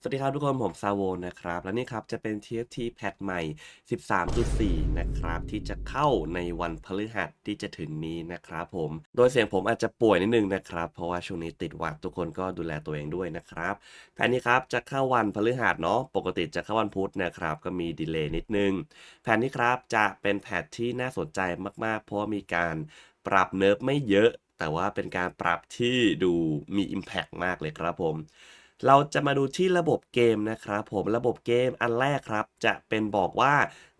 สวัสดีครับทุกคน ผมซาโวนะครับ และนี่ครับจะเป็น TFT แพทใหม่ 13.4 นะครับ ที่จะเข้าในวันพฤหัสที่จะถึงนี้นะครับผม โดยเสียงผมอาจจะป่วยนิดนึงนะครับ เพราะว่าช่วงนี้ติดหวัดทุกคนก็ดูแลตัวเองด้วยนะครับแผนนี้ครับจะเข้าวันพฤหัสเนาะปกติจะเข้าวันพุธนะครับ ก็มีดีเลย์นิดนึงแผนนี้ครับจะเป็นแพทที่น่าสนใจมากๆ เพราะมีการปรับเนิร์ฟไม่เยอะ แต่ว่าเป็นการปรับที่ดูมี Impact มากเลยครับผม เราจะมาดูที่ระบบเกมนะครับผมระบบเกมอันแรกครับ จะเป็นบอกว่า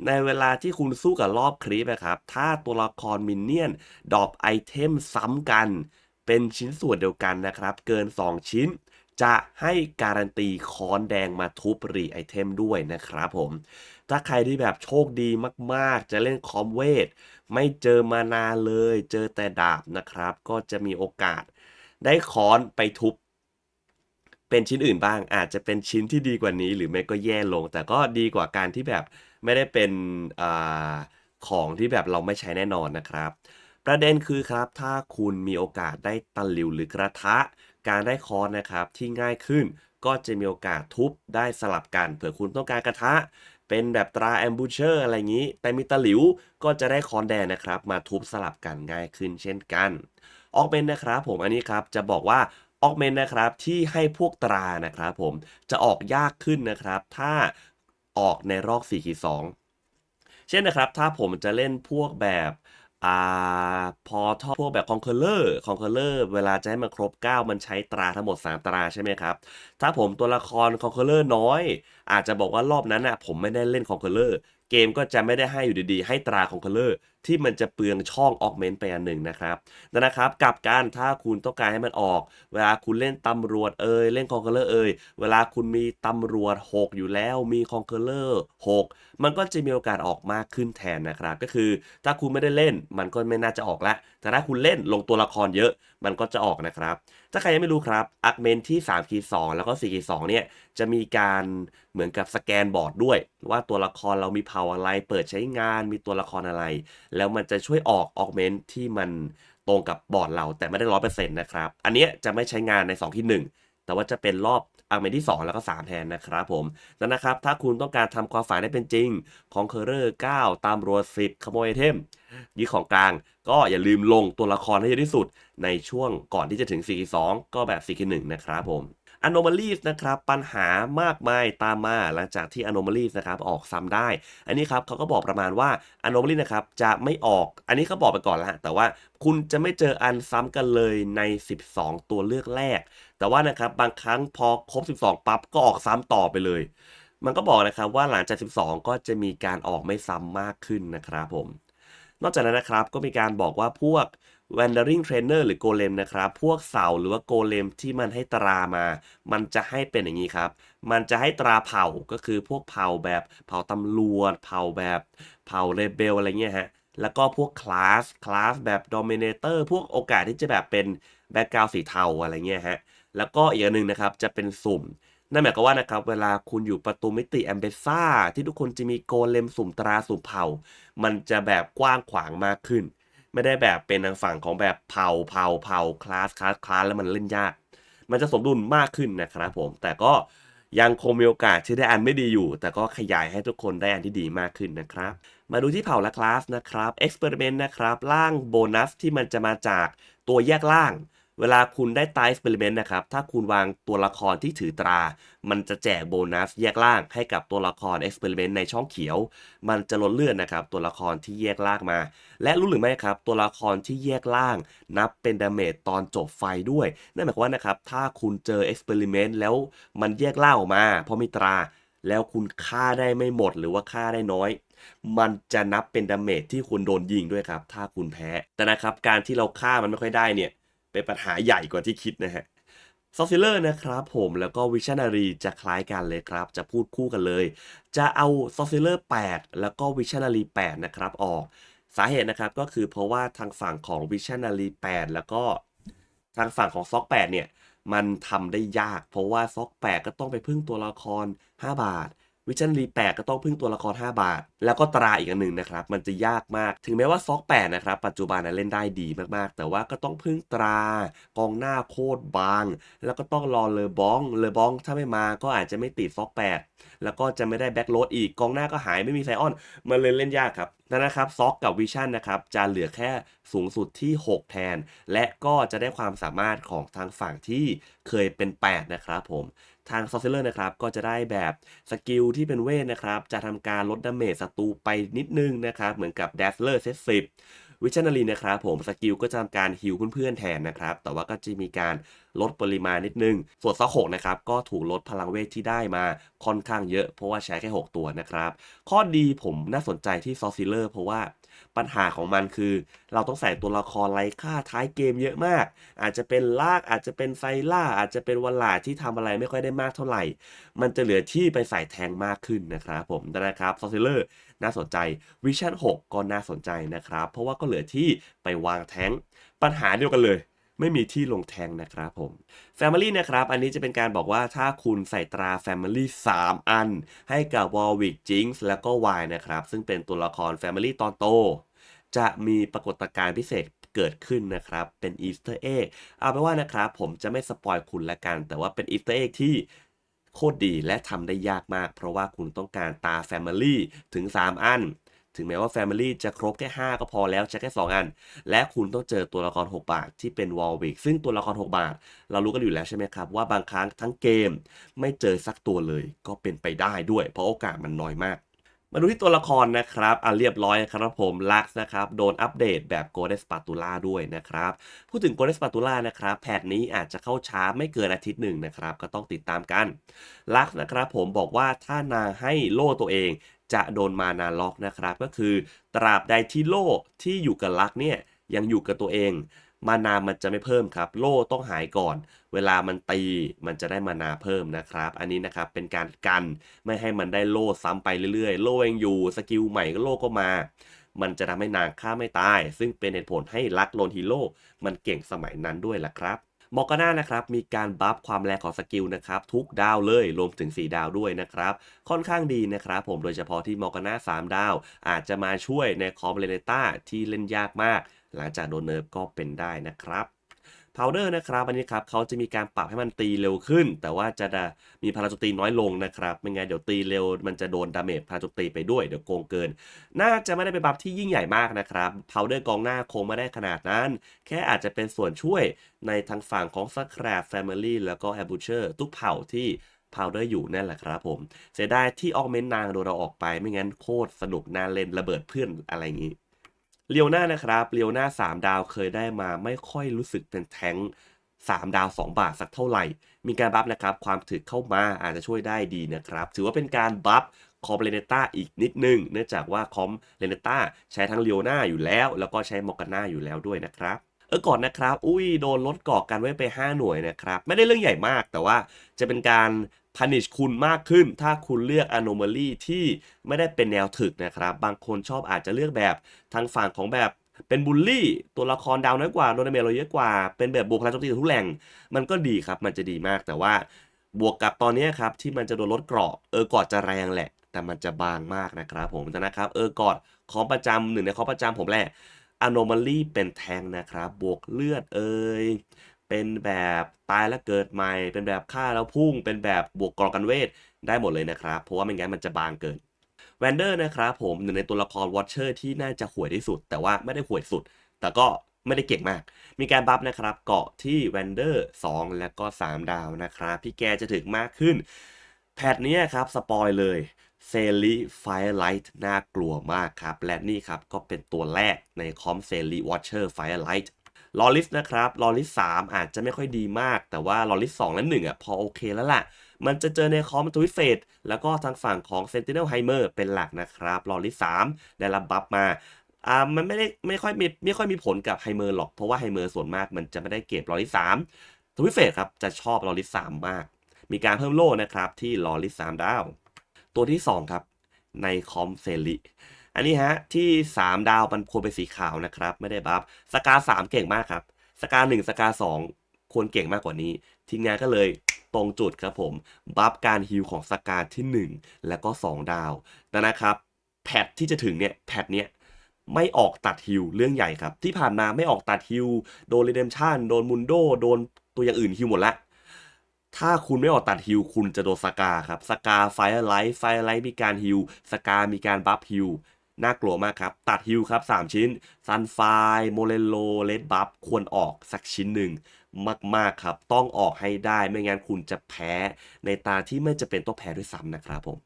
ในเวลาที่คุณสู้กับรอบคลิปนะครับ ถ้าตัวละครมินเนี่ยนดรอปไอเทมซ้ำกัน เป็นชิ้นส่วนเดียวกันนะครับ เกิน 2 ชิ้นจะให้การันตีค้อนแดงมาทุบรีไอเทมด้วยนะครับผม ถ้าใครที่แบบโชคดีมากๆ จะเล่นคอมเวท ไม่เจอมานานเลย เจอแต่ดาบนะครับ ก็จะมีโอกาส ได้ค้อนไปทุบ เป็นชิ้นอื่นบ้าง อาจจะเป็นชิ้นที่ดีกว่านี้ หรือไม่ก็แย่ลง แต่ก็ดีกว่าการที่แบบไม่ได้เป็นอของที่แบบเราไม่ใช้แน่นอนนะครับ ประเด็นคือครับถ้าคุณมีโอกาสได้ตะหลิวหรือกระทะ การได้คอนนะครับที่ง่ายขึ้นก็จะมีโอกาสทุบได้สลับกันเผื่อคุณต้องการกระทะ เป็นแบบตราแอมบูเชอร์อะไรอย่างนี้ แต่มีตะหลิวก็จะได้คอนแดงนะครับ มาทุบสลับกันง่ายขึ้นเช่นกัน ออกเป็นนะครับผมอันนี้ครับจะบอกว่า ออกเมนนะครับที่ให้พวกตรานะครับผมจะออกยากขึ้นนะครับ ถ้าออกในรอบ4ขีด2เช่นนะครับ ถ้าผมจะเล่นพวกแบบอ่าพอทอพวกแบบคอนเคอร์เลอร์คอนเคอร์เลอร์เวลาจะให้มันครบ 9 มันใช้ตราทั้งหมด 3 ตราใช่ไหมครับ ถ้าผมตัวละครคอนเคอร์เลอร์น้อย อาจจะบอกว่ารอบนั้นน่ะผมไม่ได้เล่นคอนเคอร์เลอร์เกมก็จะไม่ได้ให้อยู่ดีๆ ให้ตราคอนเคอร์เลอร์ ที่มันจะเปลืองช่องออกเมนต์ไปอันหนึ่งนะครับนั่นะครับกับกันถ้าคุณต้องการให้มันออก เวลาคุณเล่นตำรวจเอ่ยเล่นคอนเคอร์เลอร์เอ่ยเวลาคุณมีตำรวจ 6 อยู่แล้วมีคอนเคอร์เลอร์6มันก็จะมีโอกาสออกมากขึ้นแทนนะครับ ก็คือถ้าคุณไม่ได้เล่นมันก็ไม่น่าจะออกละแต่ถ้าคุณเล่นลงตัวละครเยอะมันก็จะออกนะครับ ถ้าใครยังไม่รู้ครับอักเมนที่3ขีด2แล้วก็4ขีด2เนี่ยจะมีการเหมือนกับสแกนบอร์ดด้วย ว่าตัวละครเรามีเผ่าอะไรเปิดใช้งานมีตัวละครอะไรแล้วมันจะช่วยออกออกเมนที่มันตรงกับบอร์ดเราแต่ไม่ได้ร้อยเปอร์เซ็นต์นะครับ อันนี้จะไม่ใช้งานใน 2 ที่ 1 แต่ว่าจะเป็นรอบอักเมนที่ 2 แล้วก็ 3 แทนนะครับผมนั่นนะครับ ถ้าคุณต้องการทำความฝันให้เป็นจริงของเคอร์เรอร์9ตามรัว10 ขโมยไอเทมยึดของกลาง ก็อย่าลืมลงตัวละครให้เยอะที่สุดในช่วงก่อนที่จะถึง4 2 ก็แบบ4 1นะครับผม Anomalies นะครับปัญหามากมายตามมาหลังจากที่ Anomalies นะครับออกซ้ำได้ อันนี้ครับเขาก็บอกประมาณว่า Anomaly นะครับจะไม่ออก อันนี้เขาบอกไปก่อนแล้วฮะแต่ว่าคุณจะไม่เจออันซ้ำกันเลยใน 12 ตัวเลือกแรก แต่ว่านะครับบางครั้งพอครบ 12 ปั๊บก็ออกซ้ำต่อไปเลย มันก็บอกนะครับว่าหลังจาก 12 ก็จะมีการออกไม่ซ้ำมากขึ้นนะครับผม นอกจากนั้นนะครับก็มีการบอกว่าพวก Wandering Trainer หรือ Golem นะครับ พวกเสาหรือว่า Golem ที่มันให้ตรามา มันจะให้เป็นอย่างนี้ครับ มันจะให้ตราเผ่าก็คือพวกเผ่าแบบเผ่าตำรวจ เผ่าแบบเผ่าเรเบลอะไรเงี้ยฮะแล้วก็พวกคลาส คลาสแบบ Dominator พวกโอกาสที่จะแบบเป็นแบ็กกราวสีเทาอะไรเงี้ยฮะ แล้วก็อีกอันหนึ่งนะครับ จะเป็นสุ่ม นั่นหมายความว่านะครับ เวลาคุณอยู่ประตูมิติแอมเบซ่าที่ทุกคนจะมีโกเลมสุ่มตราสุ่มเผ่า มันจะแบบกว้างขวางมากขึ้น ไม่ได้แบบเป็นทางฝั่งของแบบเผาเผาเผาคลาสคลาสคลาสแล้วมันเล่นยาก มันจะสมดุลมากขึ้นนะครับผม แต่ก็ยังคงมีโอกาสที่ได้อันไม่ดีอยู่ แต่ก็ขยายให้ทุกคนได้อันที่ดีมากขึ้นนะครับ มาดูที่เผ่าและคลาสนะครับเอ็กซ์เพร์เมนนะครับ ล่างโบนัสที่มันจะมาจากตัวแยกล่าง เวลาคุณได้ตาย Experiment นะครับ ถ้าคุณวางตัวละครที่ถือตรา มันจะแจกโบนัสแยกล่างให้กับตัวละคร Experiment ในช่องเขียว มันจะลดเลื่อนนะครับ ตัวละครที่แยกล่างมา และรู้หรือไม่ครับ ตัวละครที่แยกล่าง นับเป็นดาเมจตอนจบไฟด้วย นั่นหมายความว่านะครับ ถ้าคุณเจอ Experiment แล้วมันแยกล่างออกมาเพราะมีตรา แล้วคุณฆ่าได้ไม่หมดหรือว่าฆ่าได้น้อยมันจะนับเป็นดาเมจที่คุณโดนยิงด้วยครับ ถ้าคุณแพ้ แต่นะครับ การที่เราฆ่ามันไม่ค่อยได้เนี่ย เป็นปัญหาใหญ่กว่าที่คิดนะฮะซอฟซิลเลอร์นะครับผมแล้วก็วิชันนารีจะคล้ายกันเลยครับ จะพูดคู่กันเลย จะเอาซอฟซิลเลอร์8 แล้วก็วิชันนารี8นะครับออกสาเหตุนะครับก็คือเพราะว่าทางฝั่งของวิชันนารี8แล้วก็ทางฝั่งของซอก8เนี่ยมันทำได้ยาก เพราะว่าซอก8ก็ต้องไปพึ่งตัวละคร 5 บาท วิชั่นรีแปดก็ต้องพึ่งตัวละคร 5 บาท แล้วก็ตราอีกอันหนึ่งนะครับ มันจะยากมาก ถึงแม้ว่าซอกแปดนะครับ ปัจจุบันนะเล่นได้ดีมากๆ แต่ว่าก็ต้องพึ่งตรากองหน้าโคตรบาง แล้วก็ต้องรอเลอบอง เลอบองถ้าไม่มาก็อาจจะไม่ติดซอกแปดแล้วก็จะไม่ได้แบ็กโรดอีกกองหน้าก็หายไม่มีไซออนมันเลยเล่นยากครับนั่นนะครับซอกกับวิชั่นนะครับจะเหลือแค่สูงสุดที่ 6 แทน และก็จะได้ความสามารถของทางฝั่งที่เคยเป็น 8 นะครับผม ทางซอสเซอร์นะครับก็จะได้แบบสกิลที่เป็นเวทนะครับ จะทำการลดดาเมจศัตรูไปนิดนึงนะครับ เหมือนกับ d a สเลอร์เซตสิบวิชันารีนะครับผมสกิลก็จะทำการฮิวเพื่อนๆแทนนะครับ แต่ว่าก็จะมีการลดปริมาณนิดนึง ส่วนซอกหกนะครับก็ถูกลดพลังเวทที่ได้มาค่อนข้างเยอะ เพราะว่าใช้แค่ 6 ตัวนะครับ ข้อดีผมน่าสนใจที่ซอสซิลเลอร์เพราะว่า ปัญหาของมันคือ เราต้องใส่ตัวละครไร้ค่าท้ายเกมเยอะมาก อาจจะเป็นลากอาจจะเป็นไซล่า อาจจะเป็นวันลาที่ทำอะไรไม่ค่อยได้มากเท่าไหร่ มันจะเหลือที่ไปใส่แทงมากขึ้นนะครับผมนะครับซอสซิลเลอร์น่าสนใจวิชั่น6ก็น่าสนใจนะครับ เพราะว่าก็เหลือที่ไปวางแทงปัญหาเดียวกันเลย ไม่มีที่ลงแทงนะครับผม Family นะครับ อันนี้จะเป็นการบอกว่าถ้าคุณใส่ตรา Family 3 อัน ให้กับ Warwick Jinx แล้วก็ Y นะครับ ซึ่งเป็นตัวละคร Family ตอนโต จะมีปรากฏการณ์พิเศษเกิดขึ้นนะครับ เป็น Easter Egg เอาเป็นว่านะครับ ผมจะไม่สปอยคุณละกัน แต่ว่าเป็น Easter Egg ที่โคตรดีและทำได้ยากมาก เพราะว่าคุณต้องการตา Family ถึง 3 อัน ถึงแม้ว่า Family จะครบแค่ 5 ก็พอแล้วใช้แค่ 2 อัน และคุณต้องเจอตัวละคร 6 บาทที่เป็น w a l w i c k ซึ่งตัวละคร 6 บาท เรารู้กันอยู่แล้วใช่ไหมครับ ว่าบางครั้งทั้งเกมไม่เจอสักตัวเลยก็เป็นไปได้ด้วย เพราะโอกาสมันน้อยมากมาดูที่ตัวละครนะครับอะเรียบร้อยครับผมลักซ์นะครับ โดนอัปเดตแบบ g o d e s p a t u l a ด้วยนะครับ พูดถึง g o d e s p a t u l a นะครับ แพทนี้อาจจะเข้าช้าไม่เกินอาทิตย์หนึ่งนะครับ ก็ต้องติดตามกันลักซ์นะครับผมบอกว่าถ้านางให้โล่ตัวเอง จะโดนมานาล็อกนะครับ ก็คือตราบใดที่โล่ที่อยู่กับลักเนี่ยยังอยู่กับตัวเอง มานามันจะไม่เพิ่มครับ โล่ต้องหายก่อน เวลามันตีมันจะได้มานาเพิ่มนะครับ อันนี้นะครับเป็นการกันไม่ให้มันได้โล่ซ้ำไปเรื่อยๆ โล่ยังอยู่สกิลใหม่ก็โล่ก็มา มันจะทำให้นางฆ่าไม่ตาย ซึ่งเป็นเหตุผลให้ลักโลนฮีโร่มันเก่งสมัยนั้นด้วยล่ะครับ มอร์กาน่านะครับมีการบัฟความแรงของสกิลนะครับทุกดาวเลยรวมถึง 4 ดาวด้วยนะครับค่อนข้างดีนะครับผมโดยเฉพาะที่มอร์กาน่า3 ดาว อาจจะมาช่วยในคอมเลเนต้าที่เล่นยากมาก หลังจากโดนเนิร์ฟก็เป็นได้นะครับ พาวเดอร์นะครับอันนี้ครับเขาจะมีการปรับให้มันตีเร็วขึ้น แต่ว่าจะมีพลังโจมตีน้อยลงนะครับไม่งั้นเดี๋ยวตีเร็วมันจะโดนดาเมจพลังโจมตีไปด้วยเดี๋ยวโกงเกิน น่าจะไม่ได้เป็นบัฟที่ยิ่งใหญ่มากนะครับพาวเดอร์กองหน้าคงไม่ได้ขนาดนั้น แค่อาจจะเป็นส่วนช่วยในทางฝั่งของสักแครบแฟมิลี่แล้วก็แอบูเชอร์ทุกเผ่าที่พาวเดอร์อยู่นั่นแหละครับผม เสียดายที่ออกเมนนางโดนเราออกไปไม่งั้นโคตรสนุกน่าเล่นระเบิดเพื่อนอะไรอย่างนี้ เลียวหน้านะครับเลียวหน้า 3 ดาวเคยได้มาไม่ค่อยรู้สึกเป็นแทง3 ดาว 2 บาทสักเท่าไหร่ มีการบัฟนะครับ ความถึกเข้ามาอาจจะช่วยได้ดีนะครับ ถือว่าเป็นการบัฟคอมเลเนต้าอีกนิดนึง เนื่องจากว่าคอมเลเนต้าใช้ทั้งเลียวหน้าอยู่แล้ว แล้วก็ใช้มอกาน่าอยู่แล้วด้วยนะครับเออก่อนนะครับ อุ้ย โดนลดกรอกกันไว้ไป 5 หน่วยนะครับ ไม่ได้เรื่องใหญ่มาก แต่ว่าจะเป็นการ พันิชคุณมากขึ้น ถ้าคุณเลือก anomaly ที่ไม่ได้เป็นแนวถึกนะครับ บางคนชอบอาจจะเลือกแบบทางฝั่งของแบบเป็นบูลลี่ ตัวละครดาวน้อยกว่าโดนเมจเราเยอะกว่า เป็นแบบบวกพลังโจมตีทุกแหล่ง มันก็ดีครับ มันจะดีมาก แต่ว่าบวกกับตอนนี้ครับ ที่มันจะโดนลดเกราะเออกอดจะแรงแหละ แต่มันจะบางมากนะครับผมนะครับเออกอดของประจำหนึ่งในของประจำผมแหละ anomaly เป็นแทงนะครับ บวกเลือดเอย เป็นแบบตายแล้วเกิดใหม่ เป็นแบบฆ่าแล้วพุ่ง เป็นแบบบวกกรอกันเวท ได้หมดเลยนะครับ เพราะว่าไม่งั้นมันจะบางเกินแวนเดอร์นะครับผมหนึ่งในตัวละครวอชเชอร์ที่น่าจะห่วยที่สุด แต่ว่าไม่ได้ห่วยสุด แต่ก็ไม่ได้เก่งมาก มีการบัฟนะครับเกาะที่แวนเดอร์2และก็ 3 ดาวนะครับพี่แกจะถึงมากขึ้น แพทนี้ครับ สปอยเลยเซรีไฟไลท์น่ากลัวมากครับ และนี่ครับก็เป็นตัวแรกในคอมเซรีวอชเชอร์ไฟไลท์ ลอริสนะครับลอริส3อาจจะไม่ค่อยดีมาก แต่ว่าลอริส2และ1อะพอโอเคแล้วล่ะ มันจะเจอในคอมทวิเฟดแล้วก็ทางฝั่งของ Sentinel Heimer เป็นหลักนะครับลอริส3ได้รับบัฟมาอ่ามันไม่ได้ไม่ค่อยมีไม่ค่อยมีผลกับไฮเมอร์หรอกเพราะว่าไฮเมอร์ส่วนมากมันจะไม่ได้เก็บลอริสสามสวิเฟสครับจะชอบลอริสสามมาก มีการเพิ่มโล่นะครับที่ลอริสสามดาว ตัวที่2ครับในคอมเซลิ อันนี้ฮะที่ 3 ดาวมันควรเป็นสีขาวนะครับ ไม่ได้บัฟสกา3เก่งมากครับ สกา1สกา2ควรเก่งมากกว่านี้ ทีมงานก็เลยตรงจุดครับผม บัฟการฮิลของสกาที่ 1 แล้วก็ 2 ดาวดังนะครับแพทที่จะถึงเนี่ยแพทเนี้ยไม่ออกตัดฮิลเรื่องใหญ่ครับ ที่ผ่านมาไม่ออกตัดฮิลโดนเรเดมชันโดนมุนโดโดนตัวอย่างอื่นฮิลหมดละถ้าคุณไม่ออกตัดฮิลคุณจะโดนสกาครับสกาไฟไลท์ไฟไลท์มีการฮิลสกามีการบัฟฮิล น่ากลัวมากครับ ตัดฮิลครับ 3 ชิ้นซันไฟโมเลโลเลดบัฟควรออกสักชิ้นหนึ่งมาก ๆ ครับ ต้องออกให้ได้ไม่งั้นคุณจะแพ้ในตาที่ไม่จะเป็นต้องแพ้ด้วยซ้ำนะครับผม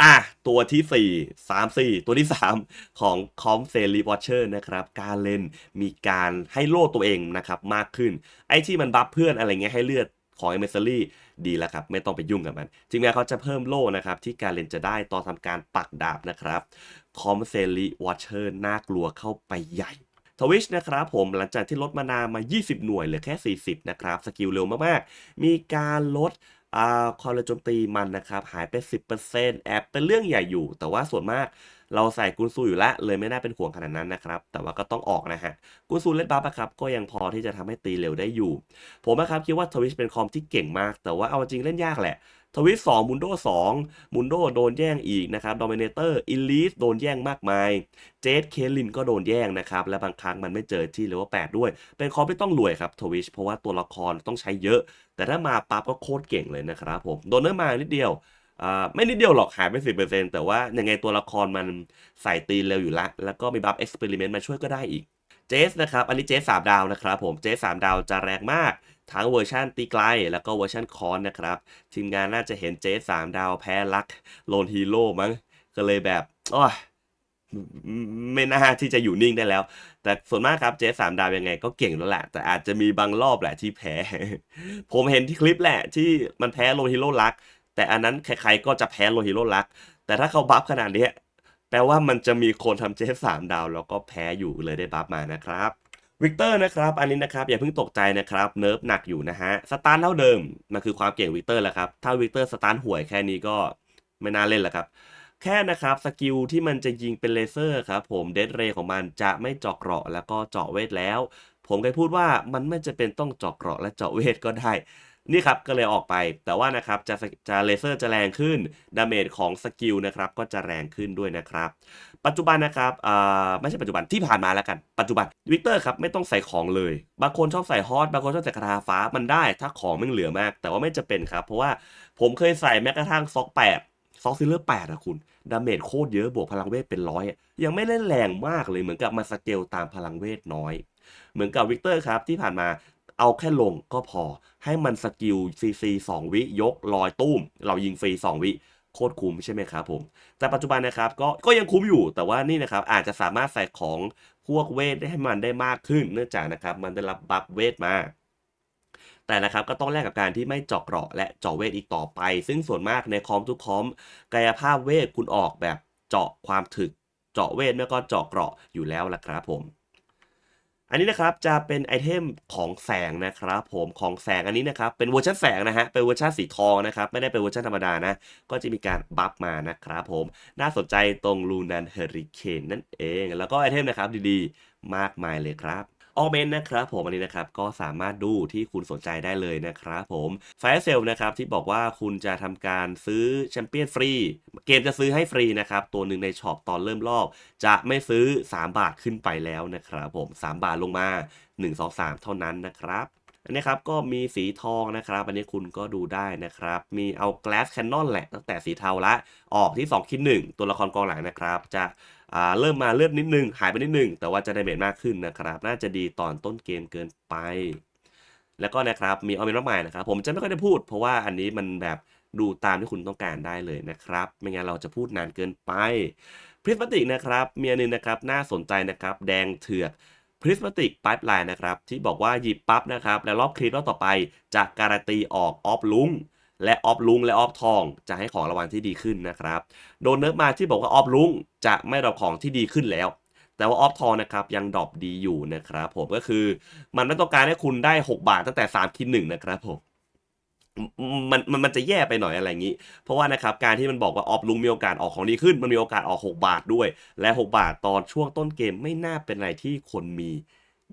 อะ ตัวที่ 4 3 4 ตัวที่ 3 ของคอมเซรีวอชเชอร์นะครับ การเล่นมีการให้โล่ตัวเองนะครับ มากขึ้น ไอ้ที่มันบัฟเพื่อนอะไรเงี้ยให้เลือดของเอเมซรี่ ดีแล้วครับ ไม่ต้องไปยุ่งกับมัน ทีมงานเขาจะเพิ่มโล่นะครับ ที่การเลนจะได้ตอนทำการปักดาบนะครับคอมเซรีวอชเชอร์น่ากลัวเข้าไปใหญ่ทวิชนะครับผมหลังจากที่ลดมานามา 20 หน่วยเหลือแค่ 40 นะครับ สกิลเร็วมาก ๆ มีการลดอ่าคอร์โจมตีมันนะครับ หายไป 10%แอบเป็นเรื่องใหญ่อยู่ แต่ว่าส่วนมาก เราใส่กุนซูอยู่แล้วเลยไม่น่าเป็นห่วงขนาดนั้นนะครับ แต่ว่าก็ต้องออกนะฮะ กุนซูเลดบัฟครับก็ยังพอที่จะทำให้ตีเร็วได้อยู่ ผมนะครับคิดว่าทวิชเป็นคอมที่เก่งมาก แต่ว่าเอาจริงเล่นยากแหละทวิชสองมุนโดสองมุนโดโดนแย่งอีกนะครับดอมิเนเตอร์อิลีสโดนแย่งมากมาย เจสเคลินก็โดนแย่งนะครับ และบางครั้งมันไม่เจอที่เลเวล8ด้วย เป็นคอมที่ต้องรวยครับทวิชเพราะว่าตัวละครต้องใช้เยอะ แต่ถ้ามาปั๊บก็โคตรเก่งเลยนะครับผม โดนเนื้อมานิดเดียว ไม่นิดเดียวหรอกหายไปสิบเปอร์เซ็นต์แต่ว่ายังไงตัวละครมันใส่ตีนเร็วอยู่ละ แล้วก็มีบัฟเอ็กซ์เพร์เมนต์มาช่วยก็ได้อีกเจสนะครับ อันนี้เจสสามดาวนะครับผมเจสสามดาวจะแรงมาก ทั้งเวอร์ชันตีไกล แล้วก็เวอร์ชันคอนนะครับ ทีมงานน่าจะเห็นเจสสามดาวแพ้ลักโลนฮีโร่มั้ง ก็เลยแบบอ้ยไม่น่าที่จะอยู่นิ่งได้แล้ว แต่ส่วนมากครับเจสสามดาวยังไงก็เก่งแล้วแหละ แต่อาจจะมีบางรอบแหละที่แพ้ ผมเห็นที่คลิปแหละที่มันแพ้โลนฮีโร่ลัก แต่อันนั้นใครๆก็จะแพ้โลฮีโร่ลัก แต่ถ้าเขาบัฟขนาดนี้ แปลว่ามันจะมีคนทำเจสสามดาว แล้วก็แพ้อยู่เลยได้บัฟมานะครับวิกเตอร์นะครับ อันนี้นะครับอย่าเพิ่งตกใจนะครับเนิร์ฟหนักอยู่นะฮะสตาร์เท่าเดิม มันคือความเก่งวิกเตอร์แหละครับ ถ้าวิกเตอร์สตาร์ห่วยแค่นี้ก็ไม่น่าเล่นแล้วครับ แค่นะครับสกิลที่มันจะยิงเป็นเลเซอร์ครับผมเดดเรของมันจะไม่เจาะเกราะแล้วก็เจาะเวทแล้ว ผมเคยพูดว่ามันไม่จะเป็นต้องเจาะเกราะและเจาะเวทก็ได้ นี่ครับก็เลยออกไปแต่ว่านะครับจะจะเลเซอร์จะแรงขึ้นดาเมจของสกิลนะครับก็จะแรงขึ้นด้วยนะครับ ปัจจุบันนะครับไม่ใช่ปัจจุบันที่ผ่านมาแล้วกัน ปัจจุบันวิกเตอร์ครับไม่ต้องใส่ของเลย บางคนชอบใส่ฮอตบางคนชอบใส่กระทาฟ้ามันได้ ถ้าของไม่เหลือมาก แต่ว่าไม่จะเป็นครับ เพราะว่าผมเคยใส่แม้กระทั่งซอกแปดซอกซิลเลอร์แปดอะคุณดาเมจโคตรเยอะบวกพลังเวทเป็นร้อยยังไม่เล่นแรงมากเลยเหมือนกับมาสเกลตามพลังเวทน้อย เหมือนกับวิกเตอร์ครับที่ผ่านมา เอาแค่ลงก็พอ ให้มันสกิลซีซีสองวิยกลอยตุ้ม เรายิงฟรีสองวิโคตรคุ้มใช่ไหมครับผม แต่ปัจจุบันนะครับก็ก็ยังคุ้มอยู่แต่ว่านี่นะครับอาจจะสามารถใส่ของพวกเวทได้ให้มันได้มากขึ้น เนื่องจากนะครับมันได้รับบัฟเวทมาแต่นะครับก็ต้องแลกกับการที่ไม่เจาะเกราะและเจาะเวทอีกต่อไป ซึ่งส่วนมากในคอมทุกคอมกายภาพเวทคุณออกแบบเจาะความถึก เจาะเวทแล้วก็เจาะเกราะอยู่แล้วล่ะครับผม อันนี้นะครับจะเป็นไอเทมของแสงนะครับผมของแสงอันนี้นะครับเป็นเวอร์ชันแสงนะฮะเป็นเวอร์ชันสีทองนะครับไม่ได้เป็นเวอร์ชันธรรมดานะก็จะมีการบัฟมานะครับผมน่าสนใจตรงลูนันเฮอริเคนนั่นเอง แล้วก็ไอเทมนะครับดีๆ มากมายเลยครับ ออเมนนะครับผมอันนี้นะครับก็สามารถดูที่คุณสนใจได้เลยนะครับผมไฟเซลนะครับที่บอกว่าคุณจะทำการซื้อแชมเปี้ยนฟรี เกมจะซื้อให้ฟรีนะครับ ตัวหนึ่งในช็อปตอนเริ่มรอบ จะไม่ซื้อ 3 บาทขึ้นไปแล้วนะครับผม 3 บาทลงมา 1 2 3 เท่านั้นนะครับอันนี้ครับก็มีสีทองนะครับ อันนี้คุณก็ดูได้นะครับ มีเอา Glass Cannon แหละตั้งแต่สีเทาละ ออกที่2คิด1ตัวละครกองหลังนะครับ จะ เริ่มมาเลือดนิดนึง หายไปนิดนึง แต่ว่าจะได้เมจมากขึ้นนะครับ น่าจะดีตอนต้นเกมเกินไป แล้วก็นะครับมีออเมนมากมายนะครับ ผมจะไม่ค่อยได้พูด เพราะว่าอันนี้มันแบบดูตามที่คุณต้องการได้เลยนะครับ ไม่งั้นเราจะพูดนานเกินไป พริสมาติกนะครับเมีอันหนึงนะครับน่าสนใจนะครับ แดงเถือกพริสมาติกป i ปไลน์นะครับที่บอกว่าหยิบปั๊บนะครับ แล้วรอบคลิปรอบต่อไปจะการันตีออกออฟลุง และออฟลุงและออฟทอง จะให้ของรางวัลที่ดีขึ้นนะครับ โดนเนิร์ฟมาที่บอกว่าออฟลุงจะไม่รับของที่ดีขึ้นแล้ว แต่ว่าออฟทองนะครับยังดรอปดีอยู่นะครับผมก็คือมันไม่ต้องการให้คุณได้ 6 บาทตั้งแต่ 3 คิดหนึ่งนะครับผมมันมันมันจะแย่ไปหน่อยอะไรอย่างนี้ เพราะว่านะครับการที่มันบอกว่าออฟลุงมีโอกาสออกของดีขึ้น มันมีโอกาสออก 6 บาทด้วย และ 6 บาทตอนช่วงต้นเกมไม่น่าเป็นอะไรที่คนมี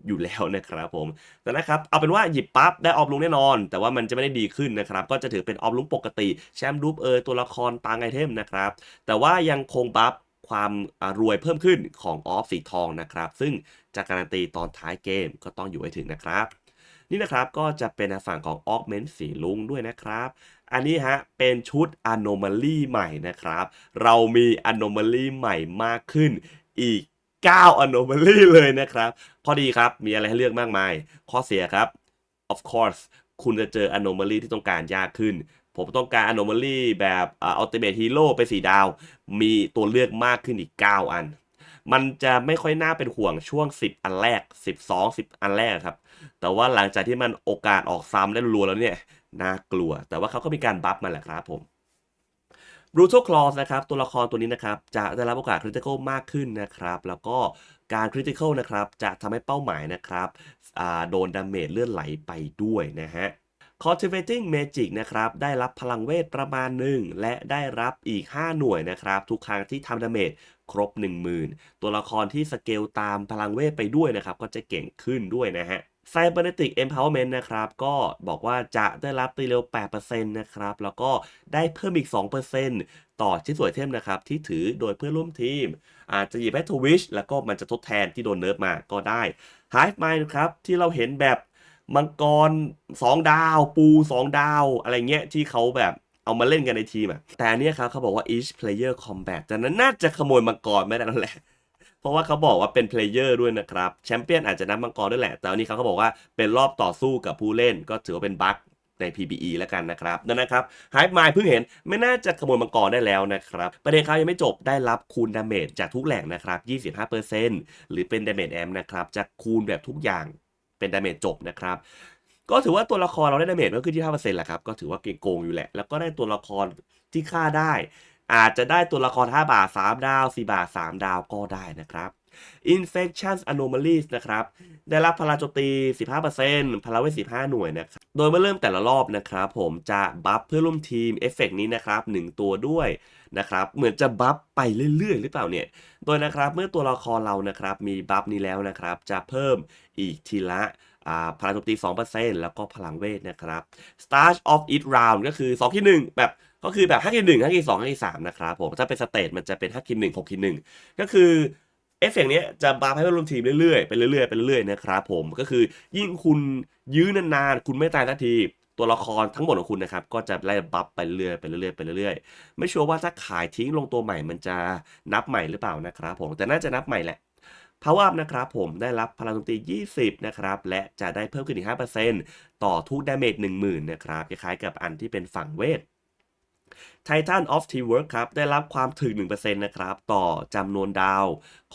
อยู่แล้วนะครับผมแต่นะครับเอาเป็นว่าหยิบปั๊บได้ออฟลุงแน่นอน แต่ว่ามันจะไม่ได้ดีขึ้นนะครับก็จะถือเป็นออฟลุงปกติ แชมป์รูปเออตัวละครปางไอเทมนะครับแต่ว่ายังคงบัฟความรวยเพิ่มขึ้นของออฟสีทองนะครับซึ่งจะการันตีตอนท้ายเกมก็ต้องอยู่ให้ถึงนะครับนี่นะครับก็จะเป็นฝั่งของ Augment สีลุงด้วยนะครับ อันนี้ฮะเป็นชุด Anomaly ใหม่นะครับ เรามี Anomaly ใหม่มากขึ้นอีก 9 Anomaly เลยนะครับ ข้อดีครับมีอะไรให้เลือกมากมาย ข้อเสียครับ of course คุณจะเจอ Anomaly ที่ต้องการยากขึ้น ผมต้องการ Anomaly แบบอ Ultimate Hero ไปสีดาว มีตัวเลือกมากขึ้นอีก 9 อัน มันจะไม่ค่อยน่าเป็นห่วงช่วง 10 อันแรก 12 10 อันแรกครับ แต่ว่าหลังจากที่มันโอกาสออกซ้ำได้รัวแล้วเนี่ยน่ากลัว แต่ว่าเขาก็มีการบัฟมาแหละครับผม Brutal Claws นะครับตัวละครตัวนี้นะครับจะได้รับโอกาสคริติคอลมากขึ้นนะครับ แล้วก็การคริติคอลนะครับจะทำให้เป้าหมายนะครับโดนดาเมจเลื่อนไหลไปด้วยนะฮะ Cultivating Magic นะครับได้รับพลังเวทประมาณหนึ่งและได้รับอีก 5 หน่วยนะครับ ทุกครั้งที่ทำดาเมจครบ 10,000 ตัวละครที่สเกลตามพลังเวทไปด้วยนะครับ ก็จะเก่งขึ้นด้วยนะฮะ Cybernetic Empowerment นะครับ ก็บอกว่าจะได้รับตีเร็ว 8%นะครับ แล้วก็ได้เพิ่มอีก 2%ต่อชิ้นส่วนเทมนะครับ ที่ถือโดยเพื่อนร่วมทีม อาจจะหยิบให้ทวิชแล้วก็มันจะทดแทนที่โดนเนิร์ฟมาก็ได้ Hive Mind ครับ ที่เราเห็นแบบมังกร 2 ดาว ปู 2 ดาว อะไรเงี้ยที่เขาแบบเอามาเล่นกันในทีมอะแต่เนี้ยครับเขาบอกว่า each player combat จากนั้นน่าจะขโมยมังกรไม่ได้นั่นแหละ เพราะว่าเขาบอกว่าเป็นเพลเยอร์ด้วยนะครับแชมเปี้ยนอาจจะนับมังกรด้วยแหละ แต่อันนี้เขาก็บอกว่าเป็นรอบต่อสู้กับผู้เล่น ก็ถือว่าเป็นบั๊กใน PBE แล้วกันนะครับนั่นนะครับไฮป์มายเพิ่งเห็นไม่น่าจะขโมยมังกรได้แล้วนะครับ ประเด็นเขายังไม่จบได้รับคูณดาเมจจากทุกแหล่งนะครับ 25%หรือเป็นดาเมจแอมนะครับจะคูณแบบทุกอย่างเป็นดาเมจจบนะครับก็ถือว่าตัวละครเราได้ดาเมจเพิ่มขึ้นที่5%แหละครับก็ถือว่าเก่งโกงอยู่แหละ แล้วก็ได้ตัวละครที่ฆ่าได้ อาจจะได้ตัวละคร 5 บาท 3 ดาว 4 บาท 3 ดาวก็ได้นะครับ Infections Anomalies นะครับ ได้รับพลังโจมตี 15%พลังเวท 15 หน่วยนะครับ โดยเมื่อเริ่มแต่ละรอบนะครับ ผมจะบัฟเพื่อร่วมทีมเอฟเฟกนี้นะครับ 1 ตัวด้วยนะครับ เหมือนจะบัฟไปเรื่อยๆ หรือเปล่าเนี่ย โดยนะครับเมื่อตัวละครเรานะครับ มีบัฟนี้แล้วนะครับ จะเพิ่มอีกทีละพลังโจมตี 2%แล้วก็พลังเวทนะครับ Start of each round ก็คือ 2 ที่ 1 แบบ ก็คือแบบ5ที่1 5ที่2 5ที่3นะครับผมถ้าเป็นสเตทมันจะเป็น5ที่1 6ที่1ก็คือเอฟเฟกต์นี้จะบัฟให้เพื่อนร่วมทีมเรื่อยๆไปเรื่อยๆไปเรื่อยๆนะครับผมก็คือยิ่งคุณยื้อนานๆคุณไม่ตายสักทีตัวละครทั้งหมดของคุณนะครับก็จะไล่บัฟไปเรื่อยๆไปเรื่อยๆไปเรื่อยๆไม่ชัวร์ว่าถ้าขายทิ้งลงตัวใหม่มันจะนับใหม่หรือเปล่านะครับผมแต่น่าจะนับใหม่แหละ Power Up นะครับผมได้รับพลังโจมตี 20 นะครับ และจะได้เพิ่มขึ้นอีก 5%ต่อทุกดาเมจ10,000 นะครับ คล้ายๆกับอันที่เป็นฝั่งเวท Titan of Teamwork ครับ ได้รับความถึง 1%นะครับ ต่อจำนวนดาว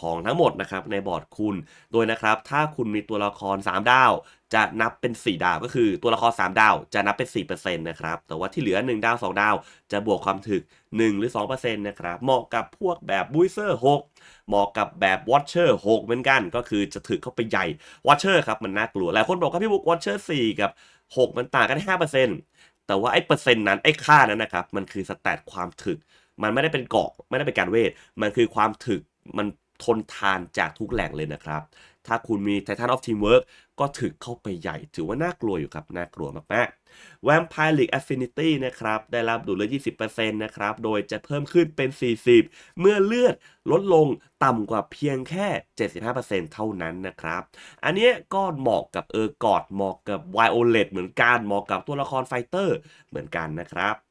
ของทั้งหมดนะครับในบอร์ดคุณ โดยนะครับ ถ้าคุณมีตัวละคร 3 ดาว จะนับเป็น 4 ดาว ก็คือตัวละคร 3 ดาว จะนับเป็น 4%นะครับ แต่ว่าที่เหลือ 1 ดาว 2 ดาว จะบวกความถึก 1 หรือ 2%นะครับ เหมาะกับพวกแบบบุยเซอร์6เหมาะกับแบบ Watcher 6เหมือนกัน ก็คือจะถึกเข้าไปใหญ่ Watcher ครับ มันน่ากลัว หลายคนบอกว่าพี่บุ๊ก Watcher 4กับ 6 มันต่างกัน 5% แต่ว่าไอ้เปอร์เซ็นต์นั้นไอ้ค่านั้นนะครับ มันคือสแตทความถึก มันไม่ได้เป็นเกาะ ไม่ได้เป็นการเวท มันคือความถึก มันทนทานจากทุกแหล่งเลยนะครับ ถ้าคุณมี Titan of Teamwork ก็ถึกเข้าไปใหญ่ ถือว่าน่ากลัวอยู่ครับ น่ากลัวมากๆ Vampire League Affinity นะครับ ได้รับดูดเลือด 20%นะครับ โดยจะเพิ่มขึ้นเป็น 40 เมื่อเลือดลดลงต่ำกว่าเพียงแค่ 75%เท่านั้นนะครับ อันนี้ก็เหมาะกับเออร์กอดเหมาะกับ Violet เหมือนกัน เหมาะกับตัวละครไฟเตอร์เหมือนกันนะครับ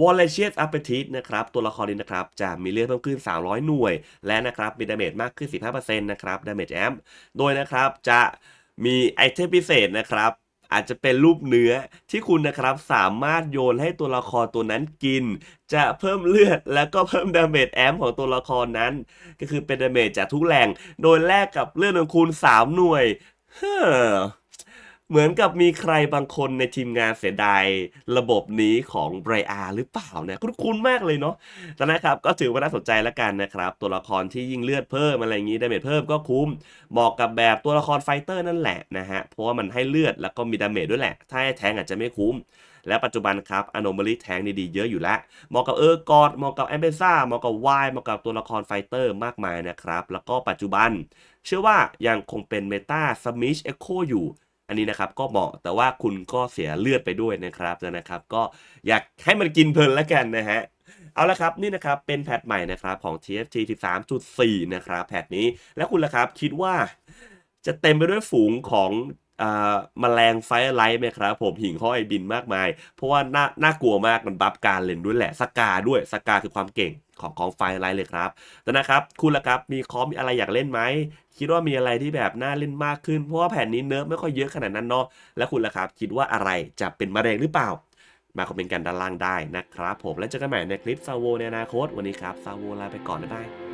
วอลเลเชียสอัปเปอร์ทินะครับตัวละครนี้นะครับจะมีเลือดเพิ่มขึ้น 300 หน่วย และนะครับมีดาเมจมากขึ้น 15%นะครับดาเมจแอมโดยนะครับจะมีไอเทมพิเศษนะครับอาจจะเป็นรูปเนื้อที่คุณนะครับสามารถโยนให้ตัวละครตัวนั้นกิน จะเพิ่มเลือดแล้วก็เพิ่มดาเมจแอมของตัวละครนั้น ก็คือเป็นดาเมจจากทุกแหล่ง โดยแลกกับเลือดของคุณ 3 หน่วยเฮ้อ เหมือนกับมีใครบางคนในทีมงานเสียดายระบบนี้ของไบรอาหรือเปล่าเนี่ยคุ้นๆมากเลยเนาะแต่นะครับ ก็ถือว่าน่าสนใจแล้วกันนะครับ ตัวละครที่ยิ่งเลือดเพิ่มอะไรอย่างนี้ดาเมจเพิ่มก็คุ้มเหมาะกับแบบตัวละครไฟเตอร์นั่นแหละนะฮะเพราะว่ามันให้เลือดแล้วก็มีดาเมจด้วยแหละ ถ้าให้แทงอาจจะไม่คุ้มและปัจจุบันครับอ n o m a l y แทงดีๆเยอะอยู่แล้วเหมาะกับเออร์กอดเหมาะกับแอมเบซ่าเหมาะกับวายเหมาะกับตัวละครไฟเตอร์มากมายนะครับ แล้วก็ปัจจุบัน เชื่อว่ายังคงเป็นเมตาสมิชเอ็กโคอยู่ อันนี้นะครับก็เหมาะแต่ว่าคุณก็เสียเลือดไปด้วยนะครับนะครับ ก็อยากให้มันกินเพลินแล้วกันนะฮะเอาละครับนี่นะครับเป็นแพทใหม่นะครับของ TFT 13.4 นะครับแพทนี้แล้วคุณล่ะครับคิดว่าจะเต็มไปด้วยฝูงของ อ่าแมลงไฟไลท์ไหมครับผมหิ่งห้อยบินมากมาย เพราะว่าน่าน่ากลัวมากมันบัฟการเล่นด้วยแหละสกาด้วยสกาคือความเก่งของของไฟไลท์เลยครับแต่นะครับ คุณละครับมีคอมมีอะไรอยากเล่นไหมคิดว่ามีอะไรที่แบบน่าเล่นมากขึ้น เพราะว่าแผ่นนี้เนิร์ฟไม่ค่อยเยอะขนาดนั้นเนาะแล้วคุณละครับ คิดว่าอะไรจะเป็นมะเร็งหรือเปล่า มาคอมเมนต์กันด้านล่างได้นะครับผมแล้วเจอกันใหม่ในคลิปซาโวในอนาคตวันนี้ครับซาโวลาไปก่อนบ๊ายบาย